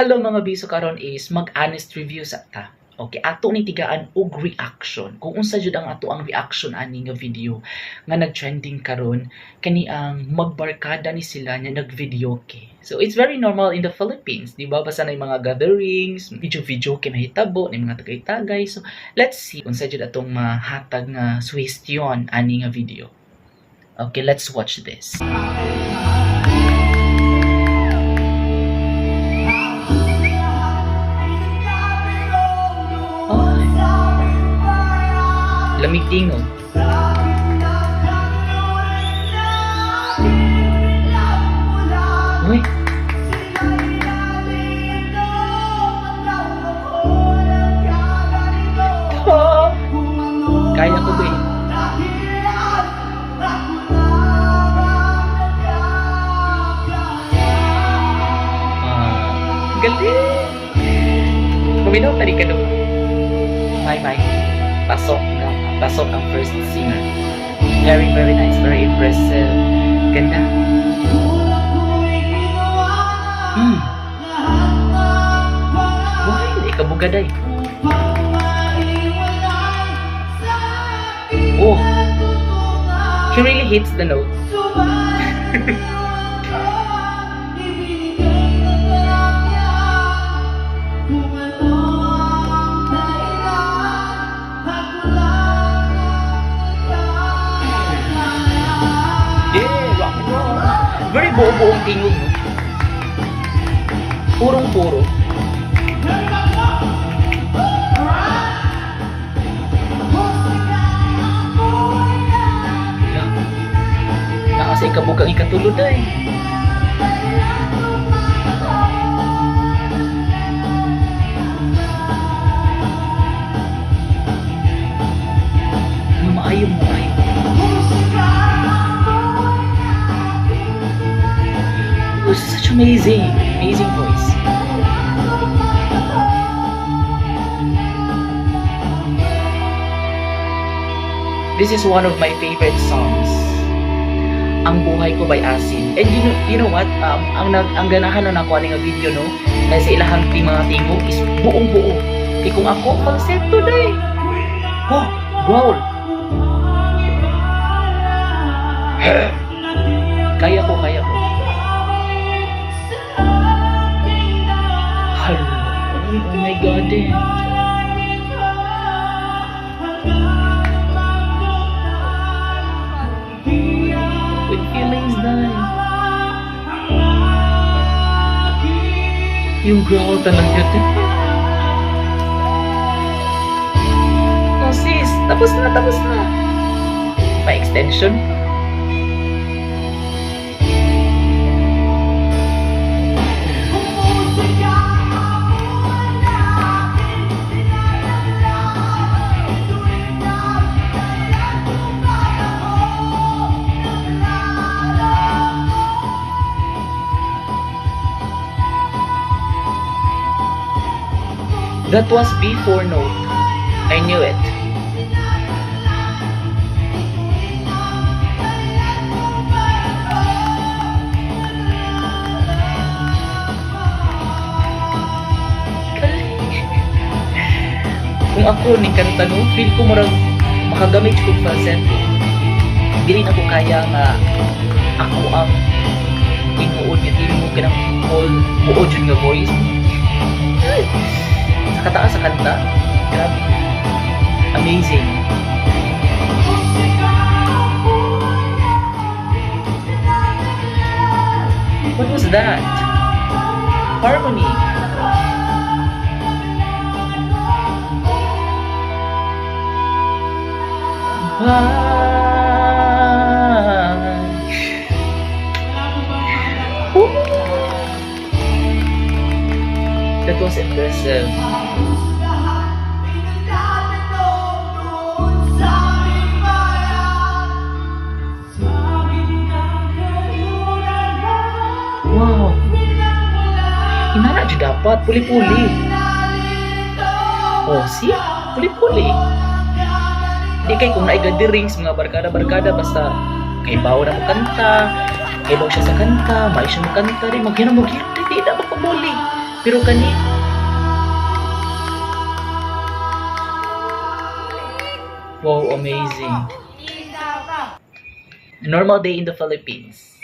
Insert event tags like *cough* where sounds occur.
Hello mga biso karon is mag-honest review sa ta. Okay, ato ni tigaan og reaction. Kung unsa jud ang ato ang reaction ani nga video nga nag-trending karon kani ang magbarkada ni sila nga nag-video ke. So it's very normal in the Philippines, di ba? Basta na yung mga gatherings, video video ke mahitabo ni mga tagay-tagay. So let's see unsa jud atong mahatag nga suwestyon ani nga video. Okay, let's watch this. Lamig tingog. Uy, oh, *laughs* kaya ko ba eh? Ah, galing! Kuminaw tadi ka doon. Bye bye. Pasok. Pasok ang first singer. Very, very nice. Very impressive. Ganda. Hmm. Why? Di ka bugaday. Oh. He really hits the note. *laughs* buo-buong tingog? Purong-puro. Na kasi ikabukang ikatulod ay. Ano maayo mo amazing, amazing voice. This is one of my favorite songs. Ang buhay ko by Asin. And you know, you know what? Um, ang ang ganahan na nakuha nga video no, na sa ilahang ting mga tingog is buong buo. Kaya kung ako, falsetto na eh. Oh, growl. kaya ko, kaya my God eh. With feelings na Yung growl talaga din. Oh sis, tapos na, tapos na. Pa That was before note. I knew it. Kung ako ni kanta no, feel ko murag makagamit ko falsetto. Dili na ko kaya nga ako ang tinuod nga dili mo kanang whole buod nga voice. Kataas sa kanta, grabe. Amazing. What was that? Harmony. That was impressive. Wow. Inana dyan dapat. Puli-puli. Oh, see? Puli-puli. Di kay kung naigadirings mga barkada-barkada basta kay bawo na mo kanta, kay bawo siya sa kanta, may siya mo kanta rin, magyano mo gyud di na magpamuli. Pero kani Wow, amazing. Normal day in the Philippines.